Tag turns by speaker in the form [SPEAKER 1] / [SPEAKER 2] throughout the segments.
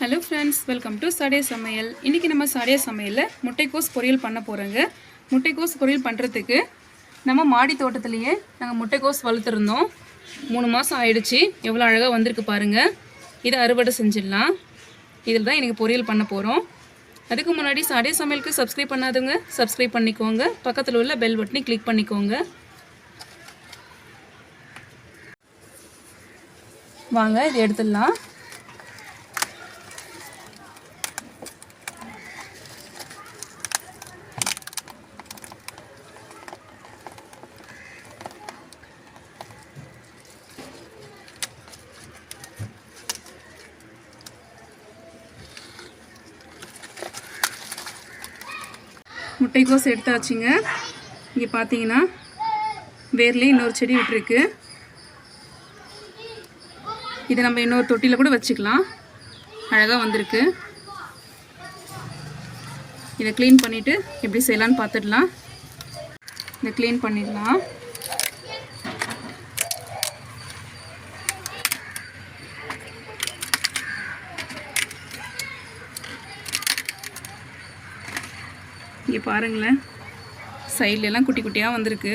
[SPEAKER 1] Hello friends welcome to சடைய சமையல் இன்றைக்கி நம்ம சடைய சமையலில் முட்டைக்கோஸ் பொரியல் பண்ண போகிறோங்க முட்டைக்கோஸ் பொரியல் பண்ணுறதுக்கு நம்ம மாடி தோட்டத்துலேயே நாங்கள் முட்டைக்கோஸ் வளர்த்துருந்தோம். மூணு மாதம் ஆயிடுச்சு. எவ்வளோ அழகாக வந்திருக்கு பாருங்கள் இதை அறுவடை செஞ்சிடலாம். இதில் தான் எனக்கு பொரியல் பண்ண போகிறோம் அதுக்கு முன்னாடி சடைய சமையலுக்கு சப்ஸ்கிரைப் பண்ணாதவங்க சப்ஸ்கிரைப் பண்ணிக்கோங்க. பக்கத்தில் உள்ள பெல் பட்டனை கிளிக் பண்ணிக்கோங்க. வாங்க இதை எடுத்துடலாம். முட்டைக்கோஸ் எடுத்தாச்சுங்க. இங்கே பார்த்தீங்கன்னா வேர்லேயே இன்னொரு செடி விட்டுருக்கு. இதை நம்ம இன்னொரு தொட்டியில் கூட வச்சுக்கலாம். அழகாக வந்திருக்கு. இதை க்ளீன் பண்ணிவிட்டு எப்படி செய்யலான்னு பார்த்துடலாம் இதை க்ளீன் பண்ணிடலாம். பாருங்களேன். சைட்லலாம் குட்டி குட்டியாக வந்திருக்கு.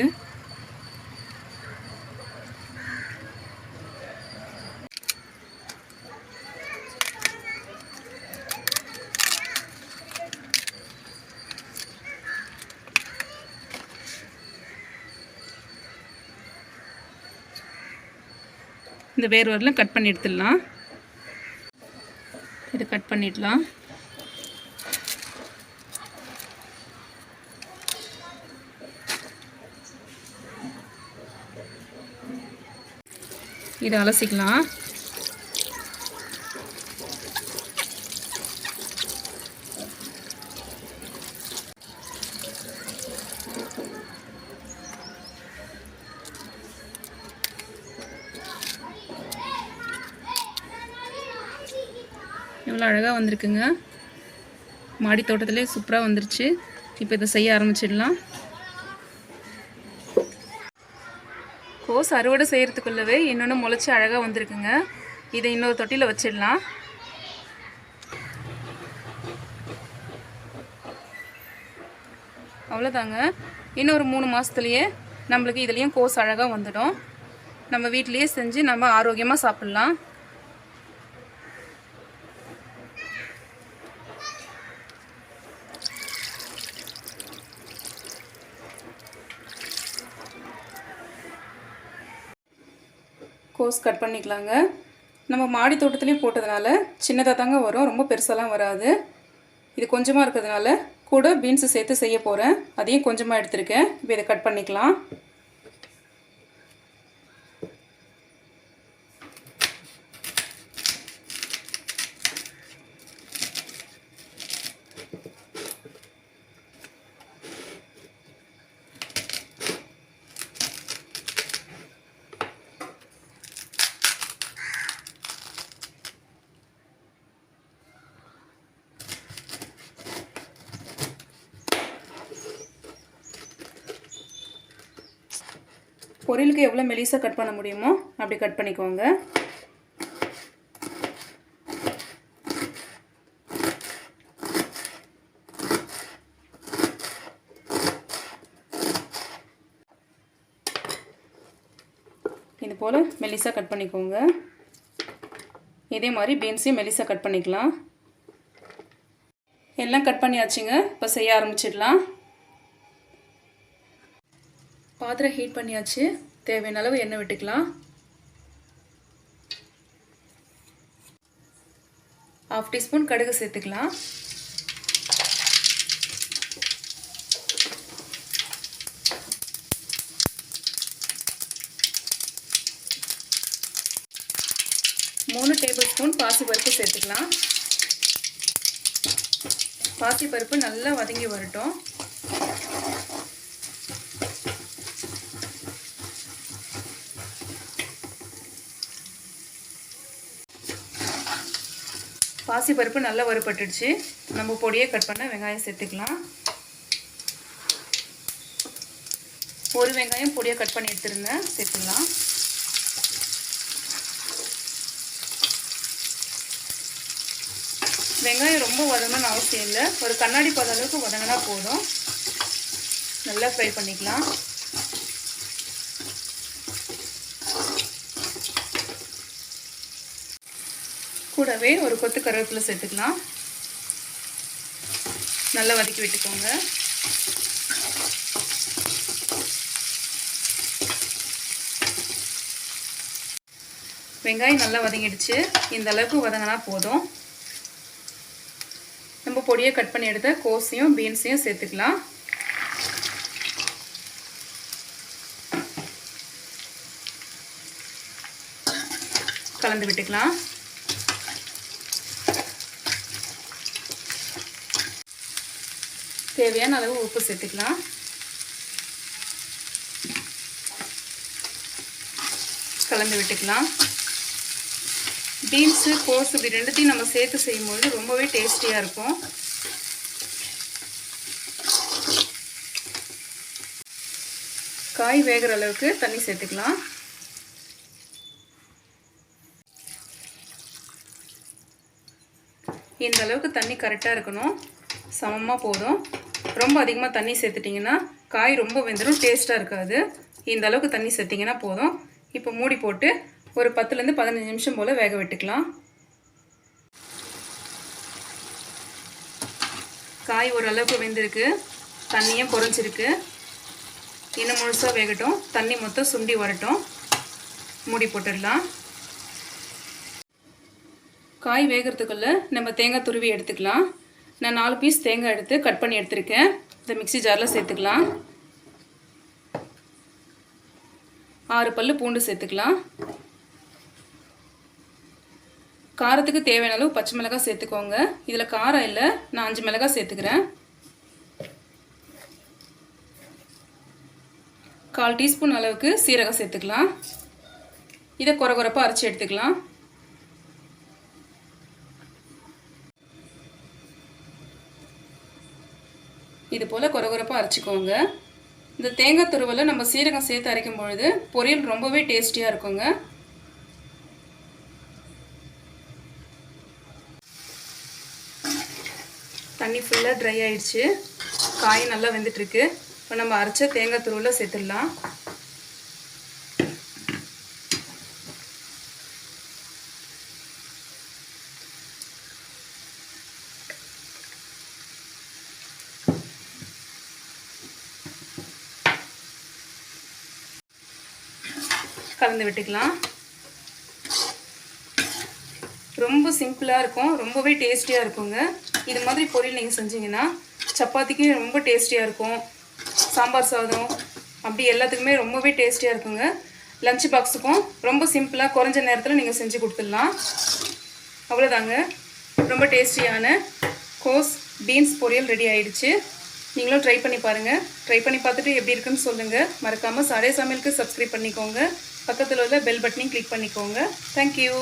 [SPEAKER 1] இந்த வேர் வரலாம் கட் பண்ணி எடுத்துடலாம். இதை கட் பண்ணிடலாம். இதை அலசிக்கலாம். எவ்வளோ அழகாக வந்திருக்குங்க. மாடி தோட்டத்திலே சூப்பராக வந்துருச்சு. இப்போ இதை செய்ய ஆரம்பிச்சிடலாம். ரோஸ் அறுவடை செய்கிறதுக்குள்ளவே இன்னொன்று முளைச்சி அழகாக வந்திருக்குங்க. இதை இன்னொரு தொட்டியில் வச்சிடலாம். அவ்வளோதாங்க இன்னொரு மூணு மாதத்துலேயே நம்மளுக்கு இதுலேயும் கோஸ் அழகாக வந்துடும். நம்ம வீட்டிலையே செஞ்சு நம்ம ஆரோக்கியமாக சாப்பிட்லாம். கோஸ் கட் பண்ணிக்கலாங்க. நம்ம மாடி தோட்டத்துலேயும் போட்டதுனால சின்னதாக தாங்க வரும் ரொம்ப பெருசாலாம் வராது. இது கொஞ்சமாக இருக்கிறதுனால கூட பீன்ஸு சேர்த்து செய்ய போகிறேன் அதையும் கொஞ்சமாக எடுத்திருக்கேன். இப்போ இதை கட் பண்ணிக்கலாம். பொரியலுக்கு எவ்வளோ மெலிசாக கட் பண்ண முடியுமோ அப்படி கட் பண்ணிக்கோங்க. இது போல் மெலிசாக கட் பண்ணிக்கோங்க. இதே மாதிரி பீன்ஸையும் மெலிசாக கட் பண்ணிக்கலாம். எல்லாம் கட் பண்ணியாச்சுங்க. இப்போ செய்ய ஆரம்பிச்சிடலாம். பாத்திரம் ஹீட் பண்ணியாச்சு. தேவையான அளவு எண்ணெய் விட்டுக்கலாம். ஹாஃப் டீஸ்பூன் கடுகு சேர்த்துக்கலாம். மூணு டேபிள் ஸ்பூன் பாசிப்பருப்பு சேர்த்துக்கலாம். பாசிப்பருப்பு நல்லா வதங்கி வரட்டும். பாசிப்பருப்பு நல்லா வறுபட்டுடுச்சு. நம்ம பொடியே கட் பண்ண வெங்காயம் சேர்த்துக்கலாம். ஒரு வெங்காயம் பொடியாக கட் பண்ணி எடுத்துருந்தேன். சேர்த்துக்கலாம். வெங்காயம் ரொம்ப வதங்கணும்னு அவசியம் இல்லை. ஒரு கண்ணாடி பத அளவுக்கு வதங்கினா போதும். நல்லா ஃப்ரை பண்ணிக்கலாம். கூடவே ஒரு கொத்து கருவேப்பிலை சேர்த்துக்கலாம். நல்லா வதக்கி விட்டுக்கோங்க. வெங்காயம் நல்லா வதங்கிடுச்சு. இந்த அளவுக்கு வதங்கினா போதும். நம்ம பொடியை கட் பண்ணி எடுத்த கோஸையும் பீன்ஸையும் சேர்த்துக்கலாம். கலந்து விட்டுக்கலாம். தேவையான அளவு உப்பு சேர்த்துக்கலாம். கலந்து விட்டுக்கலாம். பீன்ஸு கோஸ் இப்படி ரெண்டுத்தையும் நம்ம சேர்த்து செய்யும்போது ரொம்பவே டேஸ்டியாக இருக்கும். காய் வேகிற அளவுக்கு தண்ணி சேர்த்துக்கலாம். இந்த அளவுக்கு தண்ணி கரெக்டாக இருக்கணும். சமமாக போதும். ரொம்ப அதிகமாக தண்ணி சேர்த்துட்டிங்கன்னா காய் ரொம்ப வெந்துடும் டேஸ்ட்டாக இருக்காது. இந்த அளவுக்கு தண்ணி சேர்த்திங்கன்னா போதும். இப்போ மூடி போட்டு ஒரு பத்துலேருந்து பதினஞ்சு நிமிஷம் போல் வேக விட்டுக்கலாம். காய் ஓரளவுக்கு வெந்திருக்கு. தண்ணியும் குறைஞ்சிருக்கு இன்னும் முழுசாக வேகட்டும். தண்ணி மொத்தம் சுண்டி வரட்டும். மூடி போட்டுடலாம். காய் வேகிறதுக்குள்ளே நம்ம தேங்காய் துருவி எடுத்துக்கலாம். நான் நாலு பீஸ் தேங்காய் எடுத்து கட் பண்ணி எடுத்திருக்கேன். இந்த மிக்சி ஜாரில் சேர்த்துக்கலாம். ஆறு பல் பூண்டு சேர்த்துக்கலாம். காரத்துக்கு தேவையான அளவு பச்சை மிளகாய் சேர்த்துக்கோங்க. இதில் காரம் இல்லை நான் அஞ்சு மிளகாய் சேர்த்துக்கிறேன். கால் டீஸ்பூன் அளவுக்கு சீரகம் சேர்த்துக்கலாம். இதை குறை குறைப்பாக அரைச்சி எடுத்துக்கலாம். இது போல் குறகுறப்பாக அரைச்சிக்கோங்க. இந்த தேங்காய் துருவலை நம்ம சீரகம் சேர்த்து அரைக்கும் பொழுது பொரியல் ரொம்பவே டேஸ்டியாக இருக்குங்க. தண்ணி ஃபுல்லாக ட்ரை ஆயிடுச்சு. காய் நல்லா வெந்துட்டுருக்கு இப்போ நம்ம அரைச்ச தேங்காய் துருவலை சேர்த்துடலாம். கலந்து விட்டுக்கலாம். ரொம்ப சிம்பிளாக இருக்கும். ரொம்பவே டேஸ்டியாக இருக்குங்க. இது மாதிரி பொரியல் நீங்கள் செஞ்சீங்கன்னா சப்பாத்திக்கு ரொம்ப டேஸ்டியாக இருக்கும். சாம்பார் சாதம் அப்படி எல்லாத்துக்குமே ரொம்பவே டேஸ்டியாக இருக்குங்க. லஞ்ச் பாக்ஸுக்கும் ரொம்ப சிம்பிளாக குறைஞ்ச நேரத்தில் நீங்கள் செஞ்சு கொடுத்துடலாம். அவ்வளோதாங்க ரொம்ப டேஸ்டியான கோஸ் பீன்ஸ் பொரியல் ரெடி ஆயிடுச்சு. நீங்களும் ட்ரை பண்ணி பாருங்கள் ட்ரை பண்ணி பார்த்துட்டு எப்படி இருக்குன்னு சொல்லுங்கள் மறக்காமல் சடே சமையலுக்கு சப்ஸ்கிரைப் பண்ணிக்கோங்க. பக்கத்தில் உள்ள பெல் பட்டனையும் கிளிக் பண்ணிக்கோங்க. தேங்க்யூ